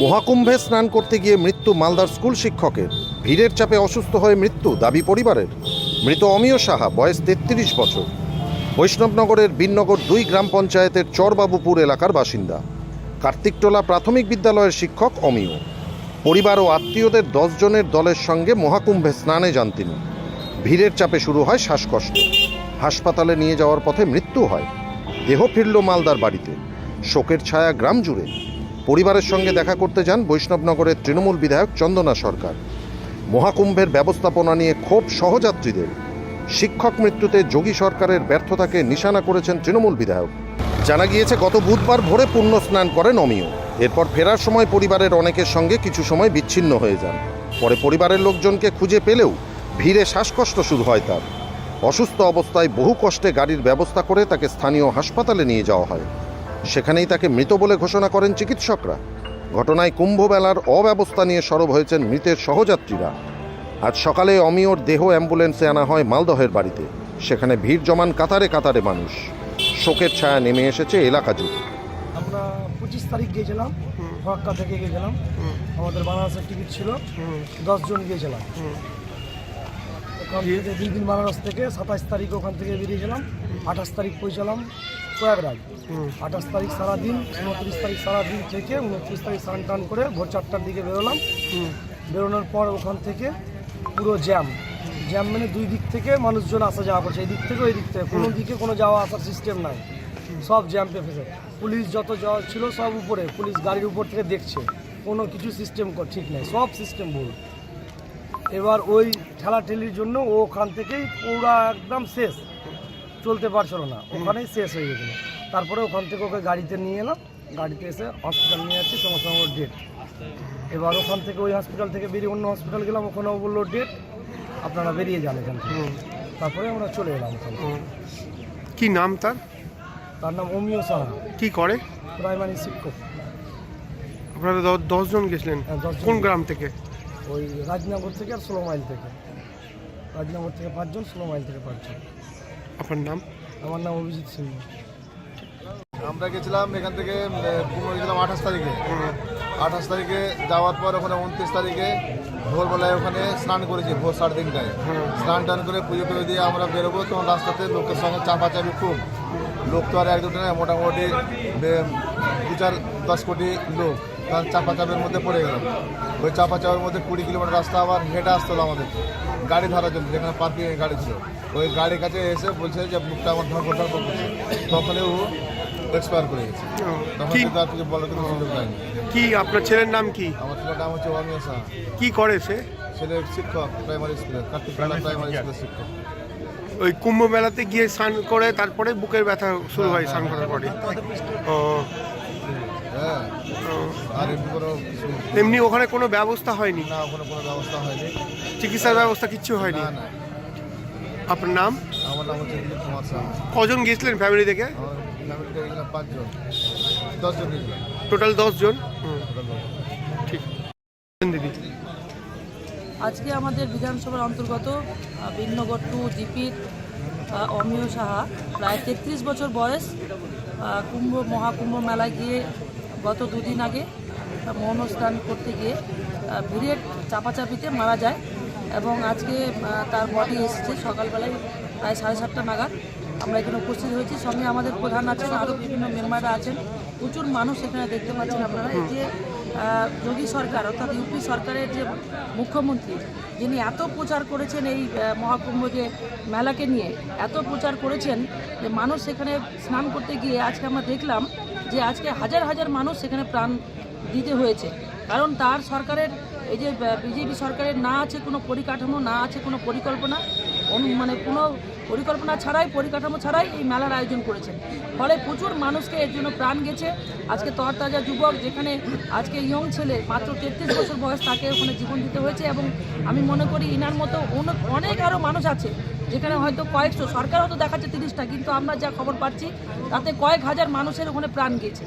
মহাকুম্ভে স্নান করতে গিয়ে মৃত্যু মালদার স্কুল শিক্ষকের। ভিড়ের চাপে অসুস্থ হয়ে মৃত্যু দাবি পরিবারের। মৃত অমিয় সাহা, বয়স তেত্রিশ বছর। বৈষ্ণবনগরের বিননগর দুই গ্রাম পঞ্চায়েতের চরবাবুপুর এলাকার বাসিন্দা। কার্তিকটোলা প্রাথমিক বিদ্যালয়ের শিক্ষক অমিয়। পরিবার ও আত্মীয়দের দশ জনের দলের সঙ্গে মহাকুম্ভে স্নানে যান তিনি। ভিড়ের চাপে শুরু হয় শ্বাসকষ্ট। হাসপাতালে নিয়ে যাওয়ার পথে মৃত্যু হয়। দেহ ফিরল মালদার বাড়িতে। শোকের ছায়া গ্রাম জুড়ে। পরিবারের সঙ্গে দেখা করতে যান বৈষ্ণবনগরের তৃণমূল বিধায়ক চন্দনা সরকার। মহাকুম্ভের ব্যবস্থাপনা নিয়ে ক্ষোভ সহযাত্রীদের। শিক্ষক মৃত্যুতে যোগী সরকারের ব্যর্থতাকে নিশানা করেছেন তৃণমূল বিধায়ক। জানা গিয়েছে, গত বুধবার ভোরে পুণ্য স্নান করেন অমিয়। এরপর ফেরার সময় পরিবারের অনেকের সঙ্গে কিছু সময় বিচ্ছিন্ন হয়ে যান। পরে পরিবারের লোকজনকে খুঁজে পেলেও ভিড়ে শ্বাসকষ্ট শুরু হয় তার। অসুস্থ অবস্থায় বহু কষ্টে গাড়ির ব্যবস্থা করে তাকে স্থানীয় হাসপাতালে নিয়ে যাওয়া হয়। সেখানেই তাকে মৃত বলে ঘোষণা করেন চিকিৎসকরা। ঘটনায় কুম্ভমেলার অব্যবস্থা নিয়ে সরব হয়েছেন মৃতের সহযাত্রীরা। আজ সকালে অমিয়র দেহ অ্যাম্বুলেন্সে আনা হয় মালদহের বাড়িতে। সেখানে ভিড় জমান কাতারে কাতারে মানুষ। শোকের ছায়া নেমে এসেছে এলাকা জুড়ে। আমরা পঁচিশ তারিখ গিয়েছিলাম ফরাক্কা থেকে গিয়েছিলাম আমাদের বানারসের টিকিট ছিল। জন গিয়েছিলাম। থেকে দুই দিন বানারস থেকে সাতাশ তারিখ ওখান থেকে বেরিয়েছিলাম আঠাশ তারিখ পৌঁছালাম প্রয়াগরাজ। আঠাশ তারিখ সারাদিন উনত্রিশ তারিখ সারাদিন থেকে উনত্রিশ তারিখ স্নান টান করে ভোর চারটার দিকে বেরোলাম। বেরোনোর পর ওখান থেকে পুরো জ্যাম। জ্যাম মানে দুই দিক থেকে মানুষজন আসা যাওয়া করছে এই দিক থেকে ওই দিক থেকে। কোনো দিকে কোনো যাওয়া আসার সিস্টেম নাই। সব জ্যাম ফেসে পুলিশ যত যাওয়া ছিল সব উপরে পুলিশ গাড়ির উপর থেকে দেখছে। কোনো কিছু সিস্টেম ঠিক নেই। সব সিস্টেম ভুল। এবার ওই ঠেলাঠেলির জন্য ও ওখান থেকেই পুরা একদম শেষ। চলতে পারছিল না। ওখানেই শেষ হয়ে গেছিল। তারপরে ওখান থেকে ওকে গাড়িতে নিয়ে এলাম। গাড়িতে এসে হসপিটাল নিয়ে যাচ্ছি সঙ্গে সঙ্গে ওর ডেট এবার ওখান থেকে ওই হসপিটাল থেকে বেরিয়ে অন্য হসপিটাল গেলাম। ওখানেও বলল ডেট আপনারা বেরিয়ে যান এখান থেকে। তারপরে আমরা চলে এলাম ওখানে। কি নাম তার? তার নাম অমিয় সাহা। কি করে? প্রাইমারি শিক্ষক। আপনারা দশজন গেছিলেন। হ্যাঁ। কোন গ্রাম থেকে? ওই রাজনগর থেকে আর ষোলো মাইল থেকে। রাজনগর থেকে পাঁচজন ষোলো মাইল থেকে পাঁচজন। আপনার নাম? আমার নাম অভিজিৎ সিং। আমরা গেছিলাম এখান থেকে পুরো গেছিলাম আঠাশ তারিখে। আঠাশ তারিখে যাওয়ার পর ওখানে উনত্রিশ তারিখে ভোরবেলায় ওখানে স্নান করেছি ভোর সাড়ে তিনটায়। স্নান টান করে পুজো টুজো দিয়ে আমরা বেরোবো তখন রাস্তাতে লোকের সঙ্গে চাপাচাপি খুব। লোক তো আর এক দুটো নয় মোটামুটি দু চার দশ কোটি লোক। তার চাপাচাপের মধ্যে পড়ে গেলাম ওই চাপাচাপের মধ্যে কুড়ি কিলোমিটার রাস্তা আবার হেঁটে আসতে হলো আমাদের। গাড়ি ধরার জন্য যেখানে পার্কিং গাড়ি ছিল। ওই গাড়ির কাছে এসে বলছে যে মুখটা আমার ধরপড় ধরপড় করছে। তখনই ও এক্সপায়ার করে গেছে। তখন কি কিন্তু আর কিছু বলার কোনো সুযোগ নাই কি আপনার ছেলের নাম কি? আমার ছেলের নাম হচ্ছে অমিয় শাহ কি করে সে? ছেলে শিক্ষক প্রাইমারি স্কুলের কার্তিক প্রাইমারি স্কুলের শিক্ষক। ওই কুম্ভ মেলাতে গিয়ে স্নান করে তারপরে বুকের ব্যথা শুরু হয় স্নান করার পরে? ও। হ্যাঁ। ও। আর এমনি কোনো কিছু এমনি ওখানে কোনো ব্যবস্থা হয়নি? না ওখানে কোনো ব্যবস্থা হয়নি। চিকিৎসার ব্যবস্থা কিচ্ছু হয়নি? না না। আপনার নাম? আমার নাম হচ্ছে দিলীপ কুমার শাহ কজন গিয়েছিলেন ফ্যামিলি থেকে? আমার ফ্যামিলিতে গেছিলাম পাঁচজন। দশজন গেছিলাম টোটাল দশজন। ঠিক। দিদি। আজকে আমাদের বিধানসভার অন্তর্গত আহ, বিনগর টু জিপির অমিয় সাহা প্রায় তেত্রিশ বছর বয়স কুম্ভ মহাকুম্ভ মেলায় গিয়ে গত দুদিন আগে মৌনস্নান করতে গিয়ে ভিড়ের চাপাচাপিতে মারা যায় এবং আজকে তার বডি এসেছে সকালবেলায় প্রায় সাড়ে সাতটা নাগাদ। আমরা এখানে উপস্থিত হয়েছি। সঙ্গে আমাদের প্রধান আছেন, আরও বিভিন্ন মেম্বাররা আছেন। প্রচুর মানুষ এখানে দেখতে পাচ্ছেন আপনারা। এই যে যোগী সরকার, অর্থাৎ ইউপি সরকারের যে মুখ্যমন্ত্রী, যিনি এত প্রচার করেছেন এই মহাকুম্ভ যে মেলাকে নিয়ে, এত প্রচার করেছেন যে মানুষ সেখানে স্নান করতে গিয়ে আজকে আমরা দেখলাম যে আজকে হাজার হাজার মানুষ সেখানে প্রাণ দিতে হয়েছে। কারণ তার সরকারের, এই যে বিজেপি সরকারের না আছে কোনো পরিকাঠামো, না আছে কোনো পরিকল্পনা মানে কোনো পরিকল্পনা ছাড়াই, পরিকাঠামো ছাড়াই এই মেলার আয়োজন করেছেন। ফলে প্রচুর মানুষকে এর জন্য প্রাণ গেছে। আজকে তরতাজা যুবক, যেখানে আজকে ইয়ং ছেলে, মাত্র তেত্রিশ বছর বয়স, তাকে ওখানে জীবন দিতে হয়েছে এবং আমি মনে করি ইনার মতো অনেক আরও মানুষ আছে, যেখানে হয়তো কয়েকশো সরকার হয়তো দেখাচ্ছে তিরিশটা, কিন্তু আমরা যা খবর পাচ্ছি, তাতে কয়েক হাজার মানুষের ওখানে প্রাণ গিয়েছে